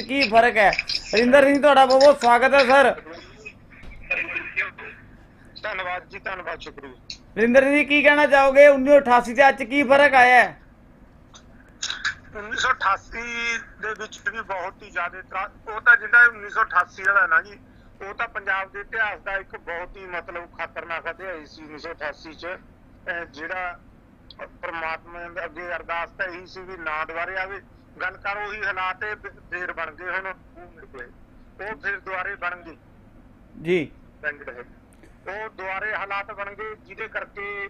'ਚ ਕੀ ਫ਼ਰਕ ਹੈ? ਰਿੰਦਰ ਸਿੰਘ ਤੁਹਾਡਾ ਬਹੁਤ ਬਹੁਤ ਸਵਾਗਤ ਹੈ ਸਰ। ਧੰਨਵਾਦ ਜੀ ਧੰਨਵਾਦ ਸ਼ੁਕਰੀਆ। ਰਿੰਦਰ ਜੀ ਕੀ ਕਹਿਣਾ ਚਾਹੋਗੇ? 1988 ਤੇ ਅੱਜ ਕੀ ਫ਼ਰਕ ਆਇਆ ਹੈ? 1988 ਦੇ ਵਿੱਚ ਵੀ ਬਹੁਤ ਹੀ ਜ਼ਿਆਦਾ ਉਹ ਤਾਂ ਜਿਹੜਾ 1988 ਵਾਲਾ ਨਾ ਜੀ ਉਹ ਤਾਂ ਪੰਜਾਬ ਦੇ ਇਤਿਹਾਸ ਦਾ ਇੱਕ ਬਹੁਤ ਹੀ ਮਤਲਬ ਖਤਰਨਾਕ ਅਧਿਆਇ ਸੀ 1988 ਚ। ਜਿਹੜਾ ਪਰਮਾਤਮਾ ਦੇ ਅੱਗੇ ਅਰਦਾਸ ਤਾਂ ਇਹੀ ਸੀ ਵੀ ਨਾ ਦੁਬਾਰੇ ਆਵੇ ਗੱਲ ਕਰ ਉਹੀ ਹਾਲਾਤ ਫੇਰ ਬਣ ਗਏ ਹੁਣ ਉਹ ਫਿਰ ਦੁਬਾਰੇ ਬਣ ਗਏ। ਜੀ। ਪਿੰਡ ਦੇ। ਉਹ ਦੁਆਰੇ ਹਾਲਾਤ ਬਣ ਗਏ ਜਿਹਦੇ ਕਰਕੇ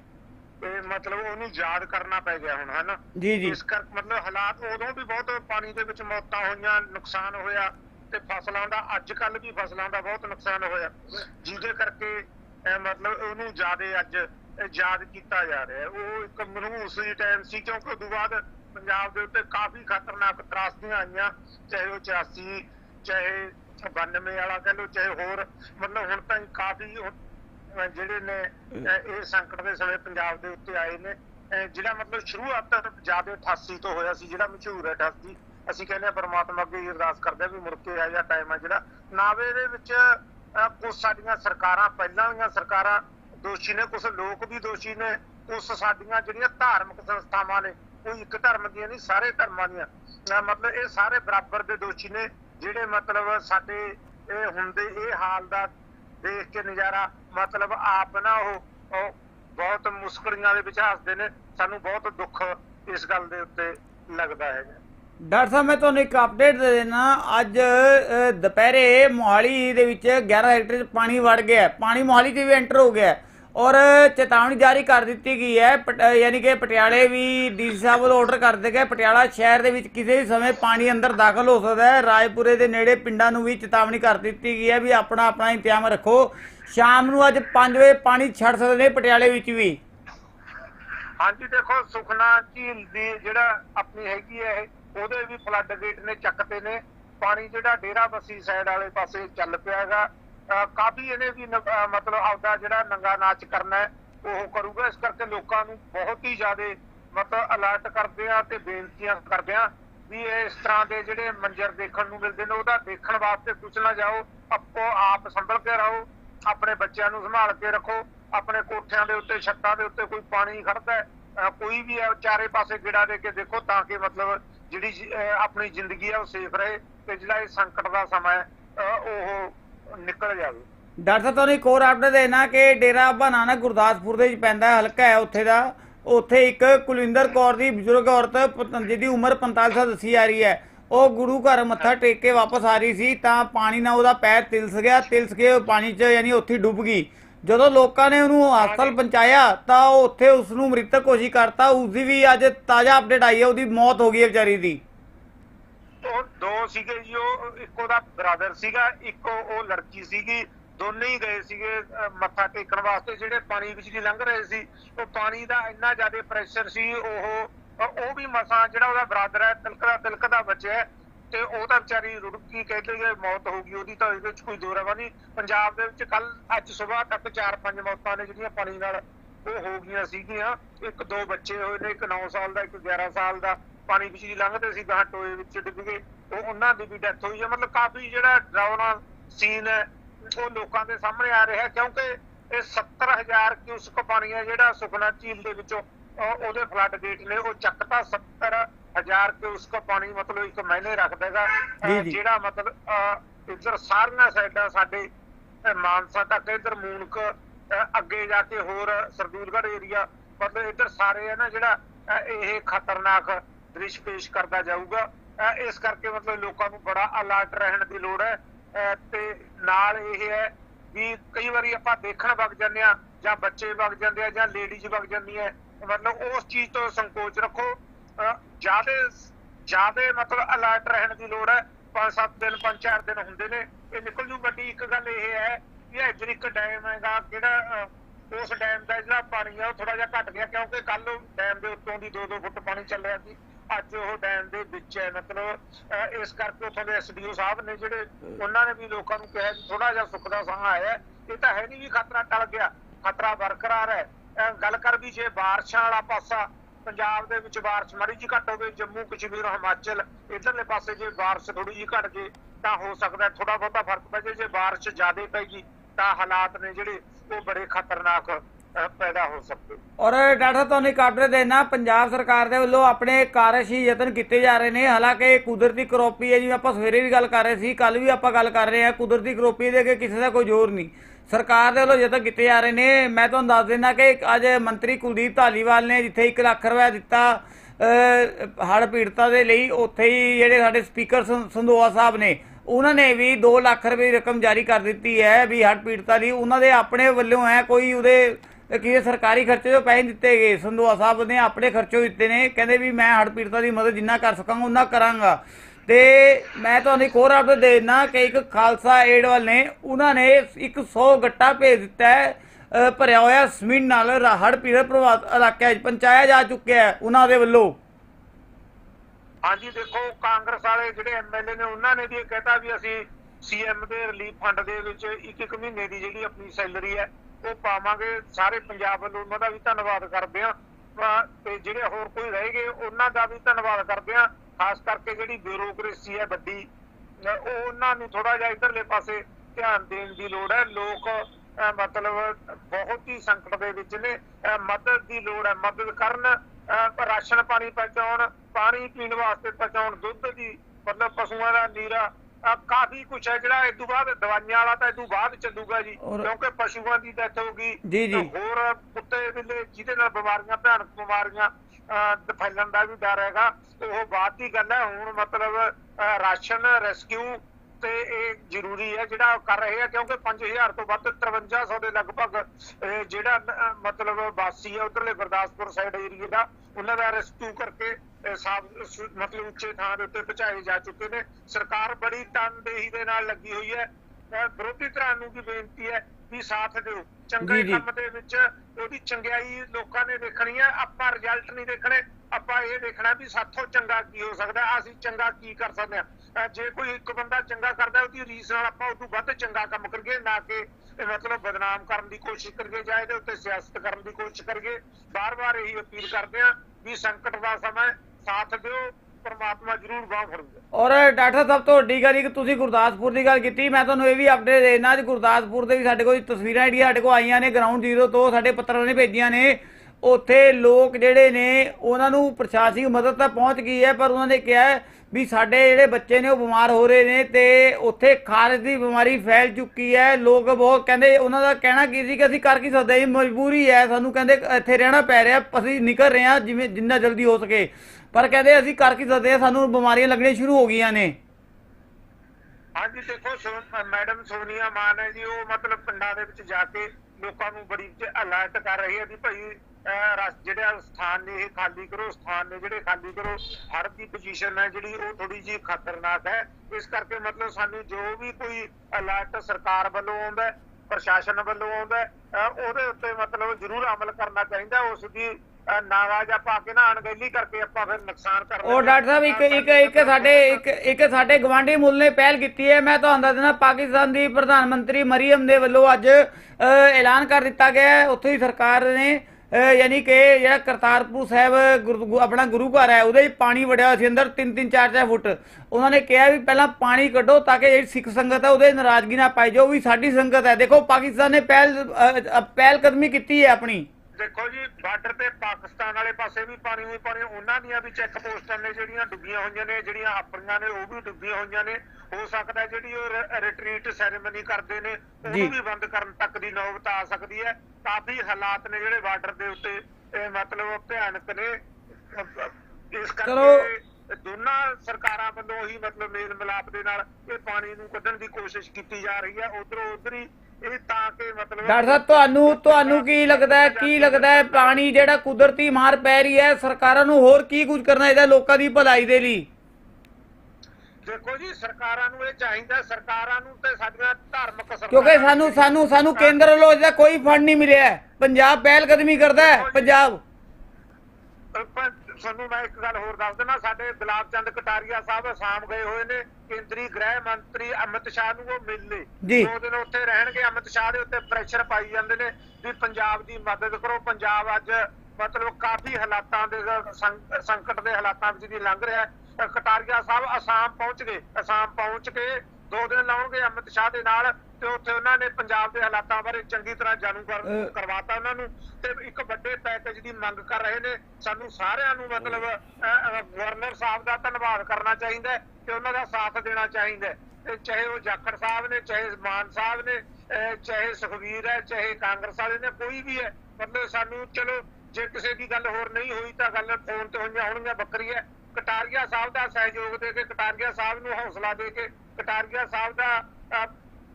ਇਹ ਮਤਲਬ ਉਹਨੂੰ ਯਾਦ ਕਰਨਾ ਪੈ ਗਿਆ ਹੁਣ ਹਨਾ? ਜੀ ਜੀ। ਇਸ ਕਰ ਮਤਲਬ ਹਾਲਾਤ ਉਦੋਂ ਵੀ ਬਹੁਤ ਪਾਣੀ ਦੇ ਵਿੱਚ ਮੌਤਾਂ ਹੋਈਆਂ ਨੁਕਸਾਨ ਹੋਇਆ ਤੇ ਫਸਲਾਂ ਦਾ ਅੱਜ ਕੱਲ ਵੀ ਫਸਲਾਂ ਦਾ ਬਹੁਤ ਨੁਕਸਾਨ ਹੋਇਆ। ਜਿਹਦੇ ਕਰਕੇ ਮਤਲਬ ਉਹਨੂੰ ਜ਼ਿਆਦਾ ਅੱਜ ਯਾਦ ਕੀਤਾ ਜਾ ਰਿਹਾ। ਹੈ। ਉਹ ਇੱਕ ਮਨਹੂਸ ਦੀ ਟਾਈਮ ਸੀ ਕਿਉਂਕਿ ਉਦੋਂ ਬਾਅਦ ਪੰਜਾਬ ਦੇ ਉੱਤੇ ਕਾਫੀ ਖਤਰਨਾਕ ਤਰਾਸਦੀਆਂ ਆਈਆਂ, ਚਾਹੇ ਉਹ 84 ਚਾਹੇ 92 ਵਾਲਾ ਕਹ ਲਓ, ਚਾਹੇ ਹੋਰ, ਮਤਲਬ ਹੁਣ ਤਾਂ ਕਾਫੀ ਜਿਹੜੇ ਨੇ ਇਹ ਸੰਕਟ ਦੇ ਸਮੇਂ ਪੰਜਾਬ ਦੇ ਉੱਤੇ ਆਏ ਨੇ। ਜਿਹੜਾ ਮਤਲਬ ਸ਼ੁਰੂਆਤ ਜ਼ਿਆਦਾ 88 ਤੋਂ ਹੋਇਆ ਸੀ, ਜਿਹੜਾ ਮਸ਼ਹੂਰ ਹੈ 88 ਅਸੀਂ ਕਹਿੰਦੇ ਆ ਪਰਮਾਤਮਾ ਅੱਗੇ ਅਰਦਾਸ ਕਰਦੇ ਆ ਵੀ ਮੁੜ ਕੇ ਆ ਜਾ ਟਾਈਮ ਆ ਜਿਹੜਾ। ਨਾਵੇ ਦੇ ਵਿੱਚ ਕੁਝ ਸਾਡੀਆਂ ਸਰਕਾਰਾਂ, ਪਹਿਲਾਂ ਵਾਲੀਆਂ ਸਰਕਾਰਾਂ ਦੋਸ਼ੀ ਨੇ ਕੁਝ ਲੋਕ ਵੀ ਦੋਸ਼ੀ ਨੇ ਕੁਝ ਸਾਡੀਆਂ ਜਿਹੜੀਆਂ ਧਾਰਮਿਕ ਸੰਸਥਾਵਾਂ ਨੇ ਕੋਈ ਇੱਕ ਧਰਮ ਦੀਆਂ ਨਹੀਂ, ਸਾਰੇ ਧਰਮਾਂ ਦੀਆਂ। ਮਤਲਬ ਇਹ ਸਾਰੇ ਬਰਾਬਰ ਦੇ ਦੋਸ਼ੀ ਨੇ, ਜਿਹੜੇ ਮਤਲਬ ਸਾਡੇ ਇਹ ਹੁੰਦੇ, ਇਹ ਹਾਲ ਦਾ ਦੇਖ ਕੇ ਨਜ਼ਾਰਾ, ਮਤਲਬ ਆਪ ਨਾ ਉਹ ਬਹੁਤ ਮੁਸ਼ਕਲੀਆਂ ਦੇ ਵਿੱਚ ਹੱਸਦੇ ਨੇ। ਸਾਨੂੰ ਬਹੁਤ ਦੁੱਖ ਇਸ ਗੱਲ ਦੇ ਉੱਤੇ ਲੱਗਦਾ ਹੈ ਡਾਕਟਰ ਸਾਹਿਬ, ਮੈਂ ਤੁਹਾਨੂੰ ਇੱਕ ਅਪਡੇਟ ਦੇ ਦੇਣਾ ਅੱਜ ਦੁਪਹਿਰੇ ਮੋਹਾਲੀ ਦੇ ਵਿੱਚ 11 ਹੈਕਟਰ 'ਚ ਪਾਣੀ ਵੜ ਗਿਆ। ਪਾਣੀ ਮੋਹਾਲੀ 'ਚ ਵੀ ਐਂਟਰ ਹੋ ਗਿਆ। ਔਰ ਚੇਤਾਵਨੀ ਜਾਰੀ ਕਰ ਦਿੱਤੀ ਗਈ ਹੈ। ਯਾਨੀ ਕਿ ਪਟਿਆਲੇ ਵੀ ਡੀਸੀ ਸਾਹਿਬ ਵੱਲੋਂ ਆਰਡਰ ਕਰ ਦਿੱਤੇ ਗਏ। ਪਟਿਆਲਾ ਸ਼ਹਿਰ ਦੇ ਵਿੱਚ ਕਿਸੇ ਵੀ ਸਮੇਂ ਪਾਣੀ ਅੰਦਰ ਦਾਖਲ ਹੋ ਸਕਦਾ ਹੈ। ਰਾਏਪੁਰੇ ਦੇ ਨੇੜੇ ਪਿੰਡਾਂ ਨੂੰ ਵੀ ਚੇਤਾਵਨੀ ਕਰ ਦਿੱਤੀ ਗਈ ਹੈ ਵੀ ਆਪਣਾ ਆਪਣਾ ਇੰਤਜ਼ਾਮ ਰੱਖੋ। ਸ਼ਾਮ ਨੂੰ ਅੱਜ 5 ਵਜੇ ਪਾਣੀ ਛੱਡ ਸਕਦੇ ਨੇ ਪਟਿਆਲੇ ਵਿੱਚ ਵੀ। ਹਾਂਜੀ, ਦੇਖੋ, ਸੁਖਨਾ ਝੀਲ ਦੀ ਜਿਹੜਾ ਆਪਣੀ ਹੈਗੀ ਹੈ ਇਹ, ਉਹਦੇ ਵੀ ਫਲੱਡ ਗੇਟ ਨੇ ਚੱਕਤੇ ਨੇ। ਪਾਣੀ ਜਿਹੜਾ ਡੇਰਾ ਬੱਸੀ ਸਾਈਡ ਵਾਲੇ ਪਾਸੇ ਚੱਲ ਪਿਆ ਹੈਗਾ। ਕਾਫੀ ਇਹਨੇ ਵੀ ਮਤਲਬ ਆਪਦਾ ਜਿਹੜਾ ਨੰਗਾ ਨਾਚ ਕਰਨਾ ਉਹ ਕਰੂਗਾ। ਇਸ ਕਰਕੇ ਲੋਕਾਂ ਨੂੰ ਬਹੁਤ ਹੀ ਜ਼ਿਆਦਾ ਮਤਲਬ ਅਲਰਟ ਕਰਦੇ ਆ ਤੇ ਬੇਨਤੀਆਂ ਕਰਦੇ ਆ ਵੀ ਇਸ ਤਰ੍ਹਾਂ ਦੇ ਜਿਹੜੇ ਮੰਜ਼ਰ ਦੇਖਣ ਨੂੰ ਮਿਲਦੇ ਨੇ, ਉਹਦਾ ਦੇਖਣ ਵਾਸਤੇ ਕੁਛ ਨਾ ਜਾਓ, ਆਪੋ ਆਪ ਸੰਭਲ ਕੇ ਰਹੋ, ਆਪਣੇ ਬੱਚਿਆਂ ਨੂੰ ਸੰਭਾਲ ਕੇ ਰੱਖੋ, ਆਪਣੇ ਕੋਠਿਆਂ ਦੇ ਉੱਤੇ, ਛੱਤਾਂ ਦੇ ਉੱਤੇ ਕੋਈ ਪਾਣੀ ਖੜਦਾ ਹੈ। ਕੋਈ ਵੀ ਹੈ ਚਾਰੇ ਪਾਸੇ ਗਿੜਾ ਦੇ ਕੇ ਦੇਖੋ ਤਾਂ ਕਿ ਮਤਲਬ ਜਿਹੜੀ ਆਪਣੀ ਜ਼ਿੰਦਗੀ ਆ ਉਹ ਸੇਫ ਰਹੇ ਤੇ ਜਿਹੜਾ ਇਹ ਸੰਕਟ ਦਾ ਸਮਾਂ ਹੈ ਉਹ ਨਿਕਲ ਜਾਵੇ। ਡਾਕਟਰ ਸਾਹਿਬ, ਤੁਹਾਨੂੰ ਇੱਕ ਹੋਰ ਅਪਡੇਟ ਦੇਣਾ ਕਿ ਡੇਰਾ ਬਾਬਾ ਨਾਨਕ ਗੁਰਦਾਸਪੁਰ ਦੇ ਵਿੱਚ ਪੈਂਦਾ ਹਲਕਾ ਹੈ ਉੱਥੇ ਦਾ। ਉੱਥੇ ਇੱਕ ਕੁਲਵਿੰਦਰ ਕੌਰ ਦੀ ਬਜ਼ੁਰਗ ਔਰਤ ਜਿਹਦੀ ਉਮਰ 45 ਸਾਲ ਦੱਸੀ ਜਾ ਰਹੀ ਹੈ। ਉਹ ਗੁਰੂ ਘਰ ਮੱਥਾ ਟੇਕ ਕੇ ਵਾਪਸ ਆ ਰਹੀ ਸੀ, ਤਾਂ ਪਾਣੀ ਨਾਲ ਉਹਦਾ ਪੈਰ ਤਿਲਸ ਗਿਆ। ਤਿਲਸ ਕੇ ਉਹ ਪਾਣੀ 'ਚ ਯਾਨੀ ਉੱਥੇ ਡੁੱਬ ਗਈ। ਜਦੋਂ ਲੋਕਾਂ ਨੇ ਉਹਨੂੰ ਹਸਪਤਾਲ ਪਹੁੰਚਾਇਆ, ਤਾਂ ਉਹ ਉੱਥੇ ਉਸ ਨੂੰ ਮ੍ਰਿਤਕ ਘੋਸ਼ਿਤ ਕਰਤਾ। ਉਸ ਦੀ ਵੀ ਅੱਜ ਤਾਜ਼ਾ ਅਪਡੇਟ ਆਈ ਹੈ, ਉਹਦੀ ਮੌਤ ਹੋ ਗਈ ਹੈ ਵਿਚਾਰੀ ਦੀ। ਉਹ ਦੋ ਸੀਗੇ ਜੀ, ਉਹ ਇੱਕ ਉਹਦਾ ਬ੍ਰਦਰ ਸੀਗਾ, ਇੱਕ ਉਹ ਲੜਕੀ ਸੀਗੀ। ਦੋਨੇ ਹੀ ਗਏ ਸੀਗੇ ਮੱਥਾ ਟੇਕਣ ਵਾਸਤੇ, ਜਿਹੜੇ ਪਾਣੀ ਵਿੱਚ ਦੀ ਲੰਘ ਰਹੇ ਸੀ। ਉਹ ਪਾਣੀ ਦਾ ਇੰਨਾ ਜ਼ਿਆਦਾ ਪ੍ਰੈਸ਼ਰ ਸੀ, ਉਹ ਉਹ- ਵੀ ਮਸਾਂ ਜਿਹੜਾ ਉਹਦਾ ਬ੍ਰਦਰ ਹੈ, ਤਿਲਕਦਾ ਤਿਲਕਦਾ ਬਚਿਆ ਹੈ। ਤੇ ਉਹ ਤਾਂ ਵਿਚਾਰੀ ਰੁੜਕੀ ਗਈ ਕਹਿੰਦੇ ਕਿ ਮੌਤ ਹੋ ਗਈ, ਉਹਦੀ ਤਾਂ ਇਹਦੇ ਵਿੱਚ ਕੋਈ ਦੋ ਰਵਾ ਨਹੀਂ। ਪੰਜਾਬ ਦੇ ਵਿੱਚ ਕੱਲ ਅੱਜ ਸਵੇਰ ਤੱਕ 4-5 ਮੌਤਾਂ ਨੇ ਜਿਹੜੀਆਂ ਪਾਣੀ ਨਾਲ ਉਹ ਹੋ ਗਈਆਂ ਸੀਗੀਆਂ। ਇੱਕ ਦੋ ਬੱਚੇ ਹੋਏ ਨੇ, ਇੱਕ 9 ਸਾਲ ਦਾ, ਇੱਕ 11 ਸਾਲ ਦਾ। ਪਾਣੀ ਦੀ ਲੰਘਦੇ ਸੀ ਗਾਹ ਟੋਏ ਵਿੱਚ ਡਿੱਗ ਗਏ। ਉਹ ਉਹਨਾਂ ਦੀ ਵੀ ਡੈਥ ਹੋਈ ਹੈ ਮਤਲਬ ਕਾਫੀ ਜਿਹੜਾ ਡਰਾਉਣਾ ਸੀਨ ਹੈ ਉਹ ਲੋਕਾਂ ਦੇ ਸਾਹਮਣੇ ਆ ਰਿਹਾ ਕਿਉਂਕਿ ਇਹ 70000 ਕਿਊਸਕ ਪਾਣੀ ਹੈ ਜਿਹੜਾ ਸੁਖਨਾ ਝੀਲ ਦੇ ਵਿੱਚੋਂ ਉਹ- ਉਹਦੇ ਫਲੱਡ ਗੇਟ ਨੇ ਉਹ ਚੱਕਤਾ 70000 ਕਿਊਸਕ ਪਾਣੀ ਮਤਲਬ ਇੱਕ ਮਹੀਨੇ ਰੱਖਦਾ ਹੈਗਾ। ਜਿਹੜਾ ਮਤਲਬ ਇੱਧਰ ਸਾਰੀਆਂ ਸਾਈਡਾਂ ਸਾਡੇ ਮਾਨਸਾ ਤੱਕ ਇੱਧਰ ਮੂਨਕ ਅੱਗੇ ਜਾ ਕੇ ਹੋਰ ਸਰਦੂਲਗੜ੍ਹ ਏਰੀਆ ਮਤਲਬ ਇੱਧਰ ਸਾਰੇ ਹੈ ਨਾ ਜਿਹੜਾ ਇਹ ਖਤਰਨਾਕ ਦ੍ਰਿਸ਼ ਪੇਸ਼ ਕਰਦਾ ਜਾਊਗਾ। ਇਸ ਕਰਕੇ ਮਤਲਬ ਲੋਕਾਂ ਨੂੰ ਬੜਾ ਅਲਰਟ ਰਹਿਣ ਦੀ ਲੋੜ ਹੈ। ਤੇ ਨਾਲ ਇਹ ਹੈ ਵੀ ਕਈ ਵਾਰੀ ਆਪਾਂ ਦੇਖਣ ਵਗ ਜਾਂਦੇ ਆ ਜਾਂ ਬੱਚੇ ਵਗ ਜਾਂਦੇ ਆ, ਜਾਂ ਲੇਡੀਜ਼ ਵਗ ਜਾਂਦੀਆਂ ਮਤਲਬ ਉਸ ਚੀਜ਼ ਤੋਂ ਸੰਕੋਚ ਰੱਖੋ। ਜ਼ਿਆਦਾ ਜ਼ਿਆਦਾ ਮਤਲਬ ਅਲਰਟ ਰਹਿਣ ਦੀ ਲੋੜ ਹੈ। ਪੰਜ ਸੱਤ ਦਿਨ, ਪੰਜ ਚਾਰ ਦਿਨ ਹੁੰਦੇ ਨੇ। ਇਹ ਨਿਕਲ ਜੂ, ਵੱਡੀ ਇੱਕ ਗੱਲ ਇਹ ਹੈ ਵੀ ਇੱਧਰ ਇੱਕ ਡੈਮ ਹੈਗਾ, ਜਿਹੜਾ ਉਸ ਡੈਮ ਦਾ ਜਿਹੜਾ ਪਾਣੀ ਆ, ਉਹ ਥੋੜਾ ਜਿਹਾ ਘਟ ਗਿਆ, ਕਿਉਂਕਿ ਕੱਲ ਡੈਮ ਦੇ ਉੱਤੋਂ ਦੀ 2-2 ਫੁੱਟ ਪਾਣੀ ਚੱਲ ਰਿਹਾ ਸੀ। ਅੱਜ ਉਹ ਡੈਮ ਦੇ ਵਿੱਚ ਹੈ ਮਤਲਬ ਅਹ, ਇਸ ਕਰਕੇ ਉੱਥੋਂ ਦੇ ਐਸਡੀਓ ਸਾਹਿਬ ਨੇ ਜਿਹੜੇ ਉਹਨਾਂ ਨੇ ਵੀ ਲੋਕਾਂ ਨੂੰ ਕਿਹਾ ਥੋੜਾ ਜਿਹਾ ਸੁੱਖ ਦਾ ਸਮਾਂ ਆਇਆ ਇਹ ਤਾਂ ਹੈ ਨਹੀਂ ਵੀ ਖਤਰਾ ਟਲ ਗਿਆ ਖਤਰਾ ਬਰਕਰਾਰ ਹੈ। ਗੱਲ ਕਰ ਵੀ ਜੇ ਬਾਰਿਸ਼ਾਂ ਵਾਲਾ ਪਾਸਾ ਪੰਜਾਬ ਦੇ ਵਿੱਚ ਬਾਰਿਸ਼ ਮਾੜੀ ਜਿਹੀ ਘੱਟ ਹੋਵੇ ਜੰਮੂ ਕਸ਼ਮੀਰ ਹਿਮਾਚਲ ਇਧਰਲੇ ਪਾਸੇ ਜੇ ਬਾਰਿਸ਼ ਥੋੜੀ ਜਿਹੀ ਘਟ ਜੇ ਤਾਂ ਹੋ ਸਕਦਾ ਥੋੜਾ ਬਹੁਤਾ ਫ਼ਰਕ ਪੈ ਜੇ ਜੇ ਬਾਰਿਸ਼ ਜ਼ਿਆਦਾ ਪੈਗੀ ਤਾਂ ਹਾਲਾਤ ਨੇ ਜਿਹੜੇ ਉਹ ਬੜੇ ਖਤਰਨਾਕ ਪੈਦਾ ਹੋ ਸਕਦੇ। ਔਰ ਡਾਕਟਰ ਸਾਹਿਬ, ਤੁਹਾਨੂੰ ਇੱਕ ਅਪਡੇਟ ਦੇਣਾ। ਪੰਜਾਬ ਸਰਕਾਰ ਦੇ ਵੱਲੋਂ ਆਪਣੇ ਕਾਰਜਸ਼ੀ ਯਤਨ ਕੀਤੇ ਜਾ ਰਹੇ ਨੇ। ਹਾਲਾਂਕਿ ਕੁਦਰਤੀ ਕਰੋਪੀ ਹੈ, ਜਿਵੇਂ ਆਪਾਂ ਸਵੇਰੇ ਵੀ ਗੱਲ ਕਰ ਰਹੇ ਸੀ ਕੱਲ ਵੀ ਆਪਾਂ ਗੱਲ ਕਰ ਰਹੇ ਹਾਂ। ਕੁਦਰਤੀ ਕਰੋਪੀ ਦੇ ਅੱਗੇ ਕਿਸੇ ਦਾ ਕੋਈ ਜ਼ੋਰ ਨਹੀਂ। ਸਰਕਾਰ ਦੇ ਵੱਲੋਂ ਯਤਨ ਕੀਤੇ ਜਾ ਰਹੇ ਨੇ। ਮੈਂ ਤੁਹਾਨੂੰ ਦੱਸ ਦਿੰਦਾ ਕਿ ਅੱਜ ਮੰਤਰੀ ਕੁਲਦੀਪ ਧਾਲੀਵਾਲ ਨੇ ਜਿੱਥੇ 1 ਲੱਖ ਰੁਪਏ ਦਿੱਤਾ ਹੜ ਪੀੜਤਾਂ ਦੇ ਲਈ, ਉੱਥੇ ਹੀ ਜਿਹੜੇ ਸਾਡੇ ਸਪੀਕਰ ਸੰਧੋਆ ਸਾਹਿਬ ਨੇ, ਉਹਨਾਂ ਨੇ ਵੀ 2 ਲੱਖ ਰੁਪਏ ਦੀ ਰਕਮ ਜਾਰੀ ਕਰ ਦਿੱਤੀ ਹੈ ਵੀ ਹੜ ਪੀੜਤਾਂ ਲਈ ਉਹਨਾਂ ਦੇ ਆਪਣੇ ਵੱਲੋਂ ਹੈ, ਕੋਈ ਉਹਦੇ ਕੀ ਸਰਕਾਰੀ ਖਰਚੇ ਤੋਂ ਪੈਸੇ ਦਿੱਤੇ ਗਏ? ਸੰਧੋਆ ਸਾਹਿਬ ਨੇ ਆਪਣੇ ਖਰਚੋਂ ਦਿੱਤੇ ਨੇ। ਕਹਿੰਦੇ ਵੀ ਮੈਂ ਹੜ ਪੀੜਤਾਂ ਦੀ ਮਦਦ ਜਿੰਨਾ ਕਰ ਸਕਾਂਗਾ ਉਹਨਾਂ ਕਰਾਂਗਾ। ਤੇ ਮੈਂ ਤੁਹਾਨੂੰ ਇੱਕ ਹੋਰ ਅਪਡੇਟ ਦੇ ਦਿੰਦਾ ਕਿ ਇੱਕ ਖਾਲਸਾ ਏਡ ਵਾਲ ਨੇ, ਉਹਨਾਂ ਨੇ 100 ਗੱਟਾ ਭੇਜ ਦਿੱਤਾ ਹੈ। ਭਰਿਆ ਹੋਇਆ ਸਮਿੰਟ ਨਾਲ ਰ- ਪੀੜਤ ਪ੍ਰਭਾਵਿਤ ਇਲਾਕਿਆਂ 'ਚ ਪਹੁੰਚਾਇਆ ਜਾ ਚੁੱਕਿਆ ਹੈ, ਉਹਨਾਂ ਦੇ ਵੱਲੋਂ। ਹਾਂਜੀ, ਦੇਖੋ, ਕਾਂਗਰਸ ਵਾਲੇ ਜਿਹੜੇ ਐਮਐਲਏ ਨੇ, ਉਹਨਾਂ ਨੇ ਵੀ ਕਹਿਤਾ ਵੀ ਅਸੀਂ ਸੀਐਮ ਦੇ ਰਿਲੀਫ ਫੰਡ ਦੇ ਵਿੱਚ ਇੱਕ ਇੱਕ ਮਹੀਨੇ ਦੀ ਜਿਹੜੀ ਆਪਣੀ ਸੈਲਰੀ ਹੈ ਉਹ ਪਾਵਾਂਗੇ, ਸਾਰੇ ਪੰਜਾਬ ਵੱਲੋਂ ਉਹਨਾਂ ਦਾ ਵੀ ਧੰਨਵਾਦ ਕਰਦੇ ਆ ਤੇ ਜਿਹੜੇ ਹੋਰ ਕੋਈ ਰਹਿ ਗਏ, ਉਹਨਾਂ ਦਾ ਵੀ ਧੰਨਵਾਦ ਕਰਦੇ ਆ ਖਾਸ ਕਰਕੇ ਜਿਹੜੀ ਬਿਊਰੋਕ੍ਰੇਸੀ ਹੈ ਵੱਡੀ ਉਹ ਉਹਨਾਂ ਨੂੰ ਥੋੜਾ ਜਿਹਾ ਇਧਰਲੇ ਪਾਸੇ ਧਿਆਨ ਦੇਣ ਦੀ ਲੋੜ ਹੈ। ਲੋਕ ਮਤਲਬ ਬਹੁਤ ਹੀ ਸੰਕਟ ਦੇ ਵਿੱਚ ਨੇ। ਮਦਦ ਦੀ ਲੋੜ ਹੈ। ਮਦਦ ਕਰਨ ਰਾਸ਼ਨ ਪਾਣੀ ਪਹੁੰਚਾਉਣ, ਪਾਣੀ ਪੀਣ ਵਾਸਤੇ ਪਹੁੰਚਾਉਣ, ਦੁੱਧ ਦੀ ਮਤਲਬ ਪਸ਼ੂਆਂ ਦਾ ਨੀਰਾ ਕਾਫੀ ਕੁਝ ਹੈ ਜਿਹੜਾ ਇਸ ਤੋਂ ਬਾਅਦ ਦਵਾਈਆਂ ਵਾਲਾ ਤਾਂ ਇਸ ਤੋਂ ਬਾਅਦ ਚੱਲੂਗਾ ਜੀ ਕਿਉਂਕਿ ਪਸ਼ੂਆਂ ਦੀ ਡੈਥ ਹੋ ਗਈ। ਹੋਰ ਕੁੱਤੇ ਬਿੱਲੇ ਜਿਹਦੇ ਨਾਲ ਬਿਮਾਰੀਆਂ ਭਿਆਨਕ ਬਿਮਾਰੀਆਂ ਫੈਲਣ ਦਾ ਵੀ ਡਰ ਹੈਗਾ। ਉਹ ਬਾਅਦ ਦੀ ਗੱਲ ਹੈ ਹੁਣ ਮਤਲਬ ਰਾਸ਼ਨ ਰੈਸਕਿਊ ਤੇ ਇਹ ਜ਼ਰੂਰੀ ਹੈ ਜਿਹੜਾ ਕਰ ਰਹੇ ਆ ਕਿਉਂਕਿ 5000 ਤੋਂ ਵੱਧ 5300 ਦੇ ਲਗਭਗ ਜਿਹੜਾ ਮਤਲਬ ਵਾਸੀ ਹੈ ਉਧਰਲੇ ਗੁਰਦਾਸਪੁਰ ਸਾਈਡ ਏਰੀਏ ਦਾ। ਉਹਨਾਂ ਦਾ ਰੈਸਕਿਊ ਕਰਕੇ ਸਾਫ਼ ਮਤਲਬ ਉੱਚੇ ਥਾਂ ਦੇ ਉੱਤੇ ਪਹੁੰਚਾਏ ਜਾ ਚੁੱਕੇ ਨੇ। ਸਰਕਾਰ ਬੜੀ ਤਨਦੇਹੀ ਦੇ ਨਾਲ ਲੱਗੀ ਹੋਈ ਹੈ। ਵਿਰੋਧੀ ਧਿਰਾਂ ਨੂੰ ਵੀ ਬੇਨਤੀ ਹੈ ਵੀ ਸਾਥ ਦਿਓ। ਚੰਗੇ। ਕੰਮ ਦੇ ਵਿੱਚ ਉਹਦੀ ਚੰਗਿਆਈ ਲੋਕਾਂ ਨੇ ਦੇਖਣੀ ਹੈ। ਆਪਾਂ ਰਿਜ਼ਲਟ ਨਹੀਂ ਦੇਖਣੇ। ਆਪਾਂ ਇਹ ਦੇਖਣਾ ਵੀ ਸਾਥੋਂ ਚੰਗਾ ਕੀ ਹੋ ਸਕਦਾ। ਅਸੀਂ ਚੰਗਾ ਕੀ ਕਰ ਸਕਦੇ ਹਾਂ? ਜੇ ਕੋਈ ਇੱਕ ਬੰਦਾ ਚੰਗਾ ਕਰਦਾ, ਉਹਦੀ ਰੀਸ ਨਾਲ ਆਪਾਂ ਉਦੋਂ ਵੱਧ ਚੰਗਾ ਕੰਮ ਕਰੀਏ, ਨਾ ਕਿ ਮਤਲਬ ਬਦਨਾਮ ਕਰਨ ਦੀ ਕੋਸ਼ਿਸ਼ ਕਰੀਏ ਜਾਂ ਇਹਦੇ ਉੱਤੇ ਸਿਆਸਤ ਕਰਨ ਦੀ ਕੋਸ਼ਿਸ਼ ਕਰੀਏ। ਬਾਰ-ਬਾਰ ਇਹੀ ਅਪੀਲ ਕਰਦੇ ਹਾਂ ਵੀ ਸੰਕਟ ਦਾ ਸਮਾਂ ਸਾਥ ਦਿਓ, ਪਰਮਾਤਮਾ ਜ਼ਰੂਰ ਬਾਹ ਫੜੂਗਾ। ਔਰ ਡਾਕਟਰ ਸਾਹਿਬ ਤੋਂ ਵੱਡੀ ਗੱਲ ਕਿ ਤੁਸੀਂ ਗੁਰਦਾਸਪੁਰ ਦੀ ਗੱਲ ਕੀਤੀ, ਮੈਂ ਤੁਹਾਨੂੰ ਇਹ ਵੀ ਅਪਡੇਟ ਦੇਣਾ ਅੱਜ ਗੁਰਦਾਸਪੁਰ ਦੇ ਵੀ ਸਾਡੇ ਕੋਲ ਤਸਵੀਰਾਂ ਜਿਹੜੀਆਂ ਸਾਡੇ ਕੋਲ ਆਈਆਂ ਨੇ ਗਰਾਊਂਡ ਜ਼ੀਰੋ ਤੋਂ ਸਾਡੇ ਪੱਤਰਾਂ ਨੇ ਭੇਜੀਆਂ ਨੇ। ਉੱਥੇ ਲੋਕ ਜਿਹੜੇ ਨੇ, ਉਹਨਾਂ ਨੂੰ ਪ੍ਰਸ਼ਾਸਨਿਕ ਮਦਦ ਤਾਂ ਪਹੁੰਚ ਗਈ ਹੈ, ਪਰ ਉਹਨਾਂ ਨੇ ਕਿਹਾ ਵੀ ਸਾਡੇ ਜਿਹੜੇ ਬੱਚੇ ਨੇ ਉਹ ਬਿਮਾਰ ਹੋ ਰਹੇ ਨੇ ਤੇ ਉੱਥੇ ਖਾਰਜ ਦੀ ਬਿਮਾਰੀ ਫੈਲ ਚੁੱਕੀ ਹੈ। ਲੋਕ ਬਹੁਤ ਕਹਿੰਦੇ ਉਹਨਾਂ ਦਾ ਕਹਿਣਾ ਕੀ ਸੀ ਕਿ ਅਸੀਂ ਕਰ ਕੀ ਸਕਦੇ ਹਾਂ ਮਜਬੂਰੀ ਹੈ, ਸਾਨੂੰ ਕਹਿੰਦੇ ਇੱਥੇ ਰਹਿਣਾ ਪੈ ਰਿਹਾ, ਅਸੀਂ ਨਿਕਲ ਰਹੇ ਹਾਂ ਜਿਵੇਂ ਜਿੰਨਾ ਜਲਦੀ ਹੋ ਸਕੇ। ਪਰ ਕਹਿੰਦੇ ਅਸੀਂ ਕਰ ਕੀ ਸਕਦੇ ਹਾਂ, ਸਾਨੂੰ ਬਿਮਾਰੀਆਂ ਲੱਗਣੀਆਂ ਸ਼ੁਰੂ ਹੋ ਗਈਆਂ ਨੇ। ਹਾਂਜੀ, ਦੇਖੋ ਮੈਡਮ ਸੋਨੀਆ ਮਾਨ ਹੈ ਜੀ, ਉਹ ਮਤਲਬ ਪਿੰਡਾਂ ਦੇ ਵਿੱਚ ਜਾ ਕੇ ਲੋਕਾਂ ਨੂੰ ਬੜੀ ਅਲਰਟ ਕਰ ਰਹੀ ਹੈ ਵੀ ਭਾਈ ਜਿਹੜਾ ਸਥਾਨ ਨੇ ਇਹ ਖਾਲੀ ਕਰੋ ਸਥਾਨ ਨੇ ਜਿਹੜੇ ਖਾਲੀ ਕਰੋ ਹਰ ਦੀ ਪੋਜੀਸ਼ਨ ਹੈ ਜਿਹੜੀ ਉਹ ਥੋੜੀ ਜਿਹੀ ਖਤਰਨਾਕ ਹੈ। ਇਸ ਕਰਕੇ ਮਤਲਬ ਸਾਨੂੰ ਜੋ ਵੀ ਕੋਈ ਅਲਰਟ ਸਰਕਾਰ ਵੱਲੋਂ ਆਉਂਦਾ ਪ੍ਰਸ਼ਾਸਨ ਵੱਲੋਂ ਆਉਂਦਾ ਉਹਦੇ ਉੱਤੇ ਮਤਲਬ ਜ਼ਰੂਰ ਅਮਲ ਕਰਨਾ ਚਾਹੀਦਾ ਉਸ ਦੀ ਨਾਰਾਜ਼ ਪਾ ਕੇ ਨਾ ਅਣਗਹਿਲੀ ਕਰਕੇ ਆਪਾਂ ਫਿਰ ਨੁਕਸਾਨ ਕਰ ਉਹ ਡਾਕਟਰ ਸਾਹਿਬ ਇੱਕ ਇੱਕ ਇੱਕ ਸਾਡੇ ਇੱਕ ਇੱਕ ਸਾਡੇ ਗਵਾਂਢੀ ਮੁੱਲ ਨੇ ਪਹਿਲ ਕੀਤੀ ਹੈ। ਮੈਂ ਤੁਹਾਨੂੰ ਦੱਸ ਦਿੰਦਾ ਪਾਕਿਸਤਾਨ ਦੀ ਪ੍ਰਧਾਨ ਮੰਤਰੀ ਮਰੀਮ ਦੇ ਵੱਲੋਂ ਅੱਜ ਐਲਾਨ ਕਰ ਦਿੱਤਾ ਗਿਆ ਹੈ। ਉੱਥੇ ਦੀ ਸਰਕਾਰ ਨੇ ਯਾਨੀ ਕਿ ਜਿਹੜਾ ਕਰਤਾਰਪੁਰ ਸਾਹਿਬ ਆਪਣਾ ਗੁਰੂ ਘਰ ਹੈ ਉਹਦੇ 'ਚ ਪਾਣੀ ਵੜਿਆ ਸੀ ਅੰਦਰ 3-3 4-4 ਫੁੱਟ। ਉਹਨਾਂ ਨੇ ਕਿਹਾ ਵੀ ਪਹਿਲਾਂ ਪਾਣੀ ਕੱਢੋ ਤਾਂ ਕਿ ਜਿਹੜੀ ਸਿੱਖ ਸੰਗਤ ਹੈ ਉਹਦੇ ਨਾਰਾਜ਼ਗੀ ਨਾ ਪਾਈ ਜੋ ਵੀ ਸਾਡੀ ਸੰਗਤ ਹੈ। ਦੇਖੋ ਪਾਕਿਸਤਾਨ ਨੇ ਪਹਿਲ ਪਹਿਲ ਕਦਮੀ ਕੀਤੀ ਹੈ ਆਪਣੀ। ਦੇਖੋ ਜੀ ਬਾਰਡਰ ਤੇ ਪਾਕਿਸਤਾਨ ਵਾਲੇ ਪਾਸੇ ਵੀ ਪਾਣੀ ਹੋਈ ਪਾਣੀ ਉਹਨਾਂ ਦੀਆਂ ਵੀ ਚੈੱਕ ਪੋਸਟਾਂ ਨੇ ਜਿਹੜੀਆਂ ਡੁੱਬੀਆਂ ਹੋਈਆਂ ਨੇ ਜਿਹੜੀਆਂ ਆਪਣੀਆਂ ਨੇ ਉਹ ਵੀ ਡੁੱਬੀਆਂ ਹੋਈਆਂ ਨੇ। ਹੋ ਸਕਦਾ ਹੈ ਜਿਹੜੀ ਉਹ ਰਿਟਰੀਟ ਸੈਰੇਮਨੀ ਕਰਦੇ ਨੇ ਜੀ। ਉਹਨੂੰ ਵੀ ਬੰਦ ਕਰਨ ਤੱਕ ਦੀ ਨੌਬਤ ਆ ਸਕਦੀ ਹੈ। ਕਾਫੀ ਹਾਲਾਤ ਨੇ ਜਿਹੜੇ ਬਾਰਡਰ ਦੇ ਉੱਤੇ। ਇਹ ਮਤਲਬ ਭਿਆਨਕ ਨੇ। ਇਸ। ਕਰਕੇ ਦੋਨਾਂ ਸਰਕਾਰਾਂ ਵੱਲੋਂ ਹੀ ਮਤਲਬ ਮੇਲ ਮਿਲਾਪ ਦੇ ਨਾਲ ਇਹ ਪਾਣੀ ਨੂੰ ਕੱਢਣ ਦੀ ਕੋਸ਼ਿਸ਼ ਕੀਤੀ ਜਾ ਰਹੀ ਹੈ। ਉਧਰੋਂ ਉਧਰ ਹੀ ਇਹ ਤਾਂ ਕਿ ਮਤਲਬ ਡਾਕਟਰ ਸਾਹਿਬ ਤੁਹਾਨੂੰ ਤੁਹਾਨੂੰ ਕੀ ਲੱਗਦਾ ਹੈ? ਕੀ ਲੱਗਦਾ ਹੈ ਪਾਣੀ ਜਿਹੜਾ ਕੁਦਰਤੀ ਮਾਰ ਪੈ ਰਹੀ ਹੈ? ਸਰਕਾਰਾਂ ਨੂੰ ਹੋਰ ਕੀ ਕੁਝ ਕਰਨਾ ਚਾਹੀਦਾ ਲੋਕਾਂ ਦੀ ਭਲਾਈ ਦੇ ਲਈ? ਦੇਖੋ ਜੀ ਸਰਕਾਰਾਂ ਨੂੰ ਇਹ ਚਾਹੀਦਾ ਸਰਕਾਰਾਂ ਨੂੰ ਤੇ ਸਾਡੀਆਂ ਧਾਰਮਿਕ ਸਰਕਾਰਾਂ ਕਿਉਂਕਿ ਸਾਨੂੰ ਸਾਨੂੰ ਸਾਨੂੰ ਕੇਂਦਰ ਵੱਲੋਂ ਇਹਦਾ ਕੋਈ ਫੰਡ ਨਹੀਂ ਮਿਲਿਆ। ਹੈ। ਪੰਜਾਬ ਪਹਿਲ ਕਦਮੀ ਕਰਦਾ ਹੈ ਪੰਜਾਬ। ਪਰ ਤੁਹਾਨੂੰ ਮੈਂ ਇੱਕ ਗੱਲ ਹੋਰ ਦੱਸ ਦਿੰਦਾ ਸਾਡੇ ਗੁਲਾਬ ਚੰਦ ਕਟਾਰੀਆ ਸਾਹਿਬ ਅਸਾਮ ਗਏ ਹੋਏ ਨੇ ਕੇਂਦਰੀ ਗ੍ਰਹਿ ਮੰਤਰੀ ਅਮਿਤ ਸ਼ਾਹ ਨੂੰ ਉਹ ਮਿਲਨੇ ਜੀ। ਦੋ ਦਿਨ ਉੱਥੇ ਰਹਿਣਗੇ ਅਮਿਤ ਸ਼ਾਹ ਦੇ ਉੱਤੇ ਪ੍ਰੈਸ਼ਰ ਪਾਈ ਜਾਂਦੇ ਨੇ ਵੀ ਪੰਜਾਬ ਦੀ ਮਦਦ ਕਰੋ। ਪੰਜਾਬ ਅੱਜ ਮਤਲਬ ਕਾਫੀ ਹਾਲਾਤਾਂ ਦੇ ਸੰਕ- ਸੰਕਟ ਦੇ ਹਾਲਾਤਾਂ ਵਿੱਚ ਦੀ ਲੰਘ ਰਿਹਾ ਹੈ। ਕਟਾਰੀਆ ਸਾਹਿਬ ਅਸਾਮ ਪਹੁੰਚ ਗਏ। ਅਸਾਮ ਪਹੁੰਚ ਕੇ ਦੋ ਦਿਨ ਲਾਉਣਗੇ ਅਮਿਤ ਸ਼ਾਹ ਦੇ ਨਾਲ ਤੇ ਉੱਥੇ ਉਹਨਾਂ ਨੇ ਪੰਜਾਬ ਦੇ ਹਾਲਾਤਾਂ ਬਾਰੇ ਚੰਗੀ ਤਰ੍ਹਾਂ ਜਾਣੂ ਕਰਵਾਤਾ ਉਹਨਾਂ ਨੂੰ ਤੇ ਇੱਕ ਵੱਡੇ ਪੈਕੇਜ ਦੀ ਮੰਗ ਕਰ ਰਹੇ ਨੇ। ਸਾਨੂੰ ਸਾਰਿਆਂ ਨੂੰ ਮਤਲਬ ਗਵਰਨਰ ਸਾਹਿਬ ਦਾ ਧੰਨਵਾਦ ਕਰਨਾ ਚਾਹੀਦਾ ਤੇ ਉਹਨਾਂ ਦਾ ਸਾਥ ਦੇਣਾ ਚਾਹੀਦਾ ਤੇ ਚਾਹੇ ਉਹ ਜਾਖੜ ਸਾਹਿਬ ਨੇ ਚਾਹੇ ਮਾਨ ਸਾਹਿਬ ਨੇ ਚਾਹੇ ਸੁਖਵੀਰ ਹੈ ਚਾਹੇ ਕਾਂਗਰਸ ਵਾਲੇ ਨੇ ਕੋਈ ਵੀ ਹੈ। ਮਤਲਬ ਸਾਨੂੰ ਚਲੋ ਜੇ ਕਿਸੇ ਦੀ ਗੱਲ ਹੋਰ ਨਹੀਂ ਹੋਈ ਤਾਂ ਗੱਲ ਫੋਨ ਤੇ ਹੋਈਆਂ ਹੋਣਗੀਆਂ ਬੱਕਰੀ ਹੈ। ਕਟਾਰੀਆ ਸਾਹਿਬ ਦਾ ਸਹਿਯੋਗ ਦੇ ਕੇ ਕਟਾਰੀਆ ਸਾਹਿਬ ਨੂੰ ਹੌਸਲਾ ਦੇ ਕੇ ਕਟਾਰੀਆ ਸਾਹਿਬ ਦਾ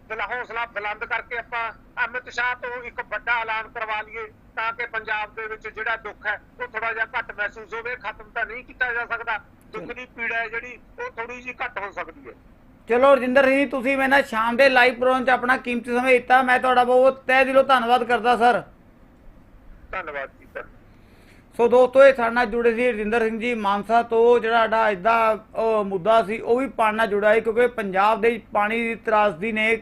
ਦਿਲ ਹੌਸਲਾ ਬੁਲੰਦ ਕਰਕੇ ਆਪਾਂ ਅਮਿਤ ਸ਼ਾਹ ਤੋਂ ਇੱਕ ਵੱਡਾ ਐਲਾਨ ਕਰਵਾ ਲਈਏ ਤਾਂ ਕਿ ਪੰਜਾਬ ਦੇ ਵਿੱਚ ਜਿਹੜਾ ਦੁੱਖ ਹੈ ਉਹ ਥੋੜਾ ਜਿਹਾ ਘੱਟ ਮਹਿਸੂਸ ਹੋਵੇ। ਖਤਮ ਤਾਂ ਨਹੀਂ ਕੀਤਾ ਜਾ ਸਕਦਾ। ਦੁੱਖ ਦੀ ਪੀੜਾ ਹੈ ਜਿਹੜੀ ਉਹ ਥੋੜੀ ਜਿਹੀ ਘੱਟ ਹੋ ਸਕਦੀ ਹੈ। ਚਲੋ ਰਜਿੰਦਰ ਜੀ ਤੁਸੀਂ ਮੇਰੇ ਨਾਲ ਸ਼ਾਮ ਦੇ ਲਾਈਵ ਪ੍ਰੋਗਰਾਮ 'ਚ ਆਪਣਾ ਕੀਮਤੀ ਸਮਾਂ ਦਿੱਤਾ। ਮੈਂ ਤੁਹਾਡਾ ਬਹੁਤ ਤਹਿ ਦਿਲੋਂ ਧੰਨਵਾਦ ਕਰਦਾ ਸਰ ਧੰਨਵਾਦ ਜੀ ਧੰਨਵਾਦ। ਸੋ ਦੋਸਤੋ, ਇਹ ਸਾਡੇ ਨਾਲ ਜੁੜੇ ਸੀ ਰਜਿੰਦਰ ਸਿੰਘ ਜੀ, ਮਾਨਸਾ ਤੋਂ, ਜਿਹੜਾ ਸਾਡਾ ਅੱਜ ਦਾ ਉਹ ਮੁੱਦਾ ਸੀ, ਉਹ ਵੀ ਪਾਣੀ ਨਾਲ ਜੁੜਾ ਹੈ ਕਿਉਂਕਿ ਪੰਜਾਬ ਦੇ ਪਾਣੀ ਦੀ ਤਰਾਸਦੀ ਨੇ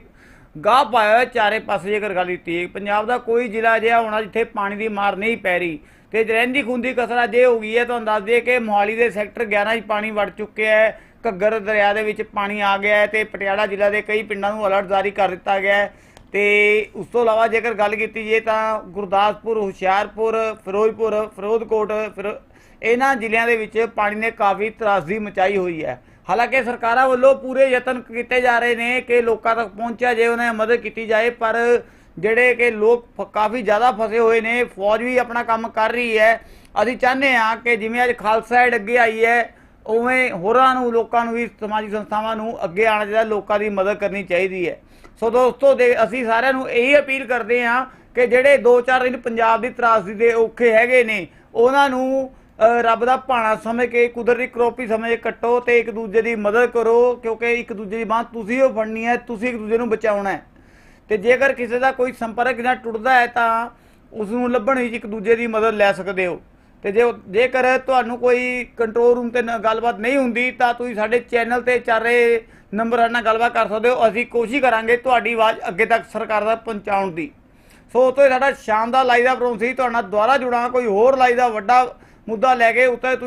ਗਾਹ ਪਾਇਆ ਹੋਇਆ ਚਾਰੇ ਪਾਸੇ ਜੇਕਰ ਗੱਲ ਕੀਤੀ ਹੈ ਪੰਜਾਬ ਦਾ ਕੋਈ ਜ਼ਿਲ੍ਹਾ ਅਜਿਹਾ ਹੋਣਾ ਜਿੱਥੇ ਪਾਣੀ ਦੀ ਮਾਰ ਨਹੀਂ ਪੈ ਰਹੀ। ਤੇ ਰਹਿੰਦੀ ਖੁੰਦੀ ਕਸਰ ਜੇ ਹੋ ਗਈ ਹੈ, ਤੁਹਾਨੂੰ ਦੱਸ ਦਈਏ ਕਿ ਮੋਹਾਲੀ ਦੇ ਸੈਕਟਰ 11 'ਚ ਪਾਣੀ ਵੜ ਚੁੱਕਿਆ ਹੈ, ਘੱਗਰ ਦਰਿਆ ਦੇ ਵਿੱਚ ਪਾਣੀ ਆ ਗਿਆ ਹੈ ਤੇ ਪਟਿਆਲਾ ਜ਼ਿਲ੍ਹਾ ਦੇ ਕਈ ਪਿੰਡਾਂ ਨੂੰ ਅਲਰਟ ਜਾਰੀ ਕਰ ਦਿੱਤਾ ਗਿਆ ਹੈ। ਤੇ ਉਸ ਤੋਂ ਇਲਾਵਾ ਜੇਕਰ ਗੱਲ ਕੀਤੀ ਜੇ ਤਾਂ ਗੁਰਦਾਸਪੁਰ, ਹੁਸ਼ਿਆਰਪੁਰ, ਫਿਰੋਜ਼ਪੁਰ, ਫਿਰੋਜ਼ਕੋਟ, ਫਿਰ ਇਹਨਾਂ ਜ਼ਿਲ੍ਹਿਆਂ ਦੇ ਵਿੱਚ ਪਾਣੀ ਨੇ ਕਾਫੀ ਤਰਾਸਦੀ ਮਚਾਈ ਹੋਈ ਹੈ। ਹਾਲਾਂਕਿ ਸਰਕਾਰਾਂ ਵੱਲੋਂ ਪੂਰੇ ਯਤਨ ਕੀਤੇ ਜਾ ਰਹੇ ਨੇ ਕਿ ਲੋਕਾਂ ਤੱਕ ਪਹੁੰਚਿਆ ਜੇ ਉਹਨਾਂ ਦੀ ਮਦਦ ਕੀਤੀ ਜਾਏ, ਪਰ ਜਿਹੜੇ ਕਿ ਲੋਕ ਫ- ਕਾਫੀ ਜ਼ਿਆਦਾ ਫਸੇ ਹੋਏ ਨੇ, ਫੌਜ ਵੀ ਆਪਣਾ ਕੰਮ ਕਰ ਰਹੀ ਹੈ। ਅਸੀਂ ਚਾਹੁੰਦੇ ਹਾਂ ਕਿ ਜਿਵੇਂ ਅੱਜ ਖਾਲਸਾ ਐਡ ਅੱਗੇ ਆਈ ਹੈ, ਉਵੇਂ ਹੋਰਾਂ ਨੂੰ, ਲੋਕਾਂ ਨੂੰ ਵੀ ਸਮਾਜਿਕ ਸੰਸਥਾਵਾਂ ਨੂੰ ਅੱਗੇ ਆਉਣਾ ਚਾਹੀਦਾ ਲੋਕਾਂ ਦੀ ਮਦਦ ਕਰਨੀ ਚਾਹੀਦੀ ਹੈ। ਸੋ ਦੋਸਤੋ, ਦੇ ਅਸੀਂ ਸਾਰਿਆਂ ਨੂੰ ਇਹੀ ਅਪੀਲ ਕਰਦੇ ਹਾਂ ਕਿ ਜਿਹੜੇ 2-4 ਦਿਨ ਪੰਜਾਬ ਦੀ ਤਰਾਸਦੀ ਦੇ ਔਖੇ ਹੈਗੇ ਨੇ, ਉਹਨਾਂ ਨੂੰ ਰੱਬ ਦਾ ਭਾਣਾ ਸਮਝ ਕੇ, ਕੁਦਰਤੀ ਕਰੋਪੀ ਸਮਝ ਕੇ ਕੱਟੋ ਤੇ ਇੱਕ ਦੂਜੇ ਦੀ ਮਦਦ ਕਰੋ, ਕਿਉਂਕਿ ਇੱਕ ਦੂਜੇ ਦੀ ਬਾਂਹ ਤੁਸੀਂ ਉਹ ਫੜਨੀ ਹੈ, ਤੁਸੀਂ ਇੱਕ ਦੂਜੇ ਨੂੰ ਬਚਾਉਣਾ ਹੈ। ਤੇ ਜੇਕਰ ਕਿਸੇ ਦਾ ਕੋਈ ਸੰਪਰਕ ਨਾਲ ਟੁੱਟਦਾ ਹੈ ਤਾਂ ਉਸ ਨੂੰ ਲੱਭਣ ਵਿੱਚ ਇੱਕ ਦੂਜੇ ਦੀ ਮਦਦ ਲੈ ਸਕਦੇ ਹੋ। ਤੇ ਜੇ ਜੇਕਰ ਤੁਹਾਨੂੰ ਕੋਈ ਕੰਟਰੋਲ ਰੂਮ ਤੇ ਗੱਲਬਾਤ ਨਹੀਂ ਹੁੰਦੀ ਤਾਂ ਤੁਸੀਂ ਸਾਡੇ ਚੈਨਲ ਤੇ ਚੱਲ ਰਹੇ ਨੰਬਰਾਂ ਨਾਲ ਗੱਲਬਾਤ ਕਰ ਸਕਦੇ ਹੋ। ਅਸੀਂ ਕੋਸ਼ਿਸ਼ ਕਰਾਂਗੇ ਤੁਹਾਡੀ ਆਵਾਜ਼ ਅੱਗੇ ਤੱਕ ਸਰਕਾਰ ਤੱਕ ਪਹੁੰਚਾਉਣ ਦੀ। ਸੋ ਤੋਂ ਸਾਡਾ ਸ਼ਾਮ ਦਾ ਲਾਈਵ ਦਾ ਪ੍ਰੋਗਰਾਮ ਸੀ। ਤੁਹਾਡੇ ਨਾਲ ਦੁਬਾਰਾ ਜੁੜਾਂਗਾ। ਕੋਈ ਹੋਰ ਲਾਈਵ ਦਾ ਵੱਡਾ ਮੁੱਦਾ ਲੈ ਕੇ ਉੱਤੇ ਤੁਸੀਂ